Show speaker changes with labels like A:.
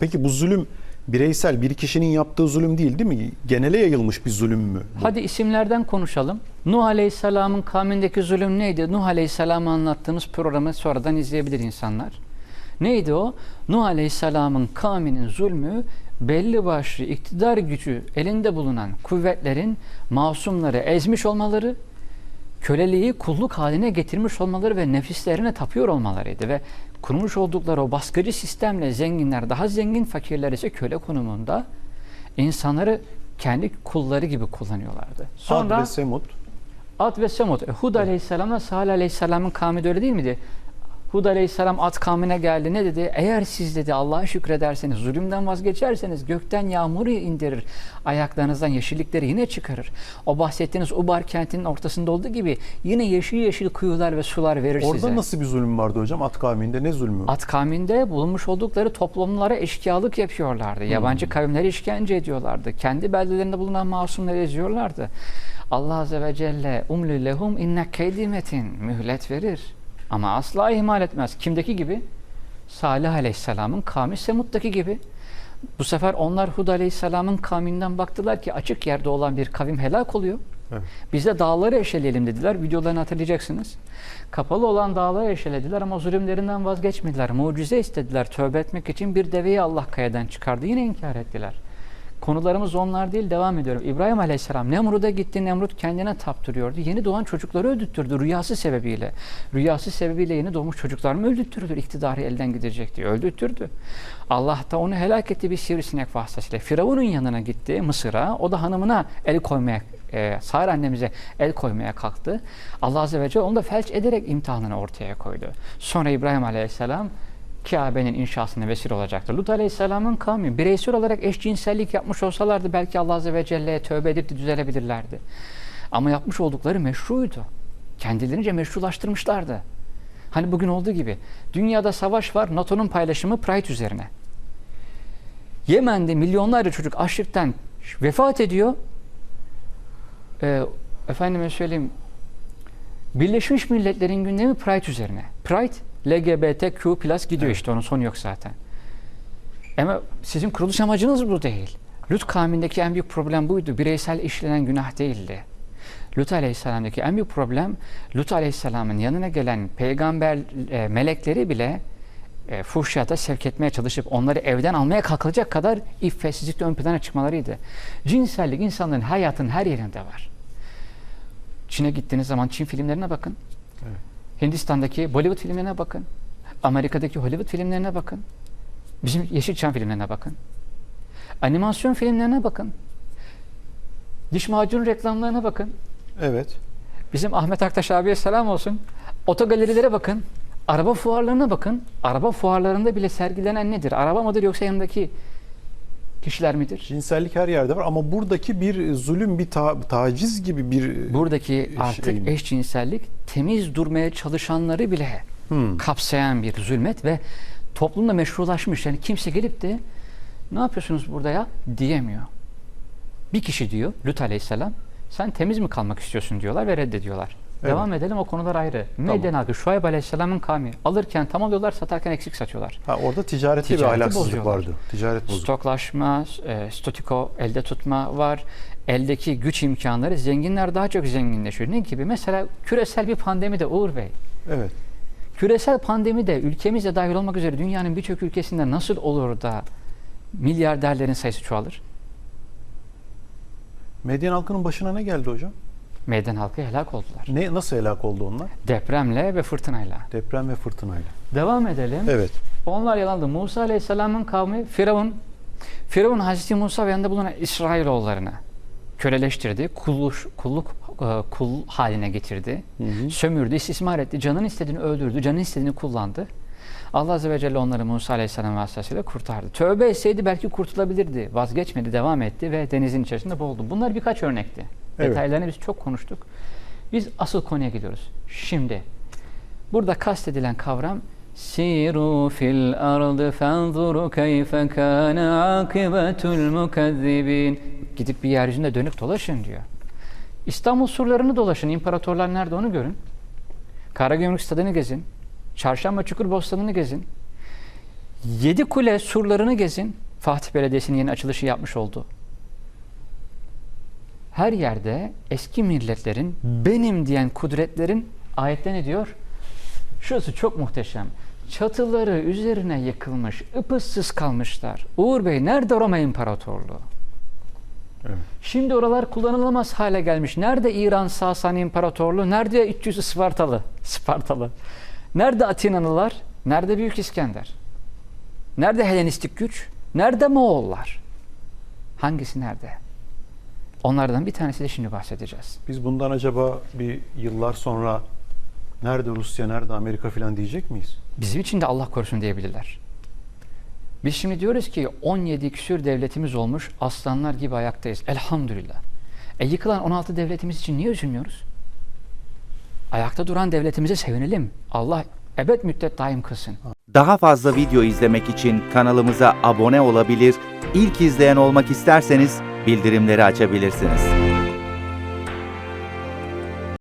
A: Peki bu zulüm bireysel bir kişinin yaptığı zulüm değil değil mi? Genele yayılmış bir zulüm mü? bu?
B: Hadi isimlerden konuşalım. Nuh Aleyhisselam'ın kavmindeki zulüm neydi? Nuh Aleyhisselam'ı anlattığımız programı sonradan izleyebilir insanlar. Neydi o? Nuh Aleyhisselam'ın kavminin zulmü belli başlı iktidar gücü elinde bulunan kuvvetlerin masumları ezmiş olmaları, köleliği kulluk haline getirmiş olmaları ve nefislerine tapıyor olmalarıydı ve kurmuş oldukları o baskıcı sistemle zenginler daha zengin, fakirler ise köle konumunda insanları kendi kulları gibi kullanıyorlardı. Sonra
A: Ad ve Semud.
B: Ad ve Semud. E, Hud aleyhisselamla Salih aleyhisselamın kavmi de öyle değil miydi? Hud aleyhisselam Ad kavmine geldi. Ne dedi? Eğer siz dedi Allah'a şükrederseniz, zulümden vazgeçerseniz gökten yağmuru indirir. Ayaklarınızdan yeşillikleri yine çıkarır. O bahsettiğiniz Ubar kentinin ortasında olduğu gibi yine yeşil yeşil kuyular ve sular verir
A: Orada
B: size.
A: nasıl bir zulüm vardı hocam? At kavminde ne zulmü?
B: At kavminde bulunmuş oldukları toplumlara eşkıyalık yapıyorlardı. Yabancı kavimleri işkence ediyorlardı. Kendi beldelerinde bulunan masumları eziyorlardı. Allah Azze ve Celle umlü lehum inne keydimetin mühlet verir. Ama asla ihmal etmez. Kimdeki gibi? Salih Aleyhisselam'ın kavmi Semud'daki gibi. Bu sefer onlar Hud Aleyhisselam'ın kavminden baktılar ki açık yerde olan bir kavim helak oluyor.
A: Evet.
B: Biz de dağları eşeleyelim dediler. Videolarını hatırlayacaksınız. Kapalı olan dağları eşelediler ama zulümlerinden vazgeçmediler. Mucize istediler. Tövbe etmek için bir deveyi Allah kayadan çıkardı. Yine inkar ettiler. Konularımız onlar değil devam ediyorum. İbrahim Aleyhisselam Nemrut'a gitti. Nemrut kendine taptırıyordu. Yeni doğan çocukları öldürttürdü rüyası sebebiyle. Rüyası sebebiyle yeni doğmuş çocuklar mı öldürttürdü? İktidarı elden gidecek diye öldürttürdü. Allah da onu helak etti bir sivrisinek vasıtasıyla. Firavun'un yanına gitti Mısır'a. O da hanımına el koymaya e, Sare annemize el koymaya kalktı. Allah Azze ve Celle onu da felç ederek imtihanını ortaya koydu. Sonra İbrahim Aleyhisselam Kabe'nin inşasına vesile olacaktır. Lut Aleyhisselam'ın kavmi bireysel olarak eşcinsellik yapmış olsalardı belki Allah Azze ve Celle'ye tövbe edip de düzelebilirlerdi. Ama yapmış oldukları meşruydu. Kendilerince meşrulaştırmışlardı. Hani bugün olduğu gibi. Dünyada savaş var, NATO'nun paylaşımı Pride üzerine. Yemen'de milyonlarca çocuk açlıktan vefat ediyor. Ee, efendime söyleyeyim, Birleşmiş Milletler'in gündemi Pride üzerine. Pride, LGBTQ plus gidiyor
A: Evet.
B: işte onun sonu yok zaten. Ama sizin kuruluş amacınız bu değil. Lut kavmindeki en büyük problem buydu. Bireysel işlenen günah değildi. Lut Aleyhisselam'daki en büyük problem Lut Aleyhisselam'ın yanına gelen peygamber e, melekleri bile e, fuhşiyata sevk etmeye çalışıp onları evden almaya kalkılacak kadar iffetsizlikle ön plana çıkmalarıydı. Cinsellik insanların hayatın her yerinde var. Çin'e gittiğiniz zaman Çin filmlerine bakın.
A: Evet.
B: Hindistan'daki Bollywood filmlerine bakın. Amerika'daki Hollywood filmlerine bakın. Bizim Yeşilçam filmlerine bakın. Animasyon filmlerine bakın. Diş macun reklamlarına bakın.
A: Evet.
B: Bizim Ahmet Aktaş abiye selam olsun. Otogalerilere bakın. Araba fuarlarına bakın. Araba fuarlarında bile sergilenen nedir? Araba mıdır yoksa yanındaki kişiler midir?
A: Cinsellik her yerde var ama buradaki bir zulüm, bir ta- taciz gibi bir
B: Buradaki artık
A: şey mi?
B: eşcinsellik temiz durmaya çalışanları bile
A: Hmm.
B: kapsayan bir zulmet ve toplumda meşrulaşmış. Yani kimse gelip de ne yapıyorsunuz burada ya diyemiyor. Bir kişi diyor Lut Aleyhisselam sen temiz mi kalmak istiyorsun diyorlar ve reddediyorlar. Devam edelim o konular ayrı. Medyen halkı Şuayb Aleyhisselam'ın kavmi alırken tam alıyorlar satarken eksik satıyorlar.
A: Ha, orada ticarette bir
B: Ticareti
A: ahlaksızlık
B: bozuyorlar.
A: vardı. Ticaret bozuk.
B: Stoklaşma, e, stotiko elde tutma var. Eldeki güç imkanları zenginler daha çok zenginleşiyor. Ne gibi? Mesela küresel bir pandemi de Uğur Bey.
A: Evet.
B: Küresel pandemi de ülkemizde dahil olmak üzere dünyanın birçok ülkesinde nasıl olur da milyarderlerin sayısı çoğalır?
A: Medyen halkının başına ne geldi hocam?
B: Meydan halkı helak oldular.
A: Ne nasıl helak oldu onlar?
B: Depremle ve fırtınayla.
A: Deprem ve fırtınayla.
B: Devam edelim.
A: Evet.
B: Onlar yalandı. Musa Aleyhisselam'ın kavmi Firavun, Firavun Hazreti Musa ve yanında bulunan İsrailoğullarını köleleştirdi. Kulluş, kulluk e, kul haline getirdi.
A: Hı hı.
B: Sömürdü, istismar etti. Canın istediğini öldürdü, canın istediğini kullandı. Allah Azze ve Celle onları Musa Aleyhisselam vasıtasıyla kurtardı. Tövbe etseydi belki kurtulabilirdi. Vazgeçmedi, devam etti ve denizin içerisinde boğuldu. Bunlar birkaç örnekti.
A: Evet.
B: Detaylarını biz çok konuştuk. Biz asıl konuya gidiyoruz. Şimdi burada kastedilen kavram Siru fil ardı fenzuru keyfe kana akibetul mukezzibin. Gidip bir yeryüzünde dönüp dolaşın diyor. İstanbul surlarını dolaşın. İmparatorlar nerede onu görün. Karagümrük stadını gezin. Çarşamba Çukur Bostanı'nı gezin. Yedi Kule surlarını gezin. Fatih Belediyesi'nin yeni açılışı yapmış oldu. Her yerde eski milletlerin benim diyen kudretlerin ayette ne diyor? Şurası çok muhteşem. Çatıları üzerine yıkılmış, ıpıssız kalmışlar. Uğur Bey nerede Roma İmparatorluğu?
A: Evet.
B: Şimdi oralar kullanılamaz hale gelmiş. Nerede İran Sasani İmparatorluğu? Nerede 300 Spartalı? Spartalı. Nerede Atinalılar? Nerede Büyük İskender? Nerede Helenistik güç? Nerede Moğollar? Hangisi nerede? Onlardan bir tanesi de şimdi bahsedeceğiz.
A: Biz bundan acaba bir yıllar sonra nerede Rusya, nerede Amerika falan diyecek miyiz?
B: Bizim için de Allah korusun diyebilirler. Biz şimdi diyoruz ki 17 küsür devletimiz olmuş, aslanlar gibi ayaktayız. Elhamdülillah. E yıkılan 16 devletimiz için niye üzülmüyoruz? Ayakta duran devletimize sevinelim. Allah ebed müddet daim kılsın.
C: Daha fazla video izlemek için kanalımıza abone olabilir, ilk izleyen olmak isterseniz bildirimleri açabilirsiniz.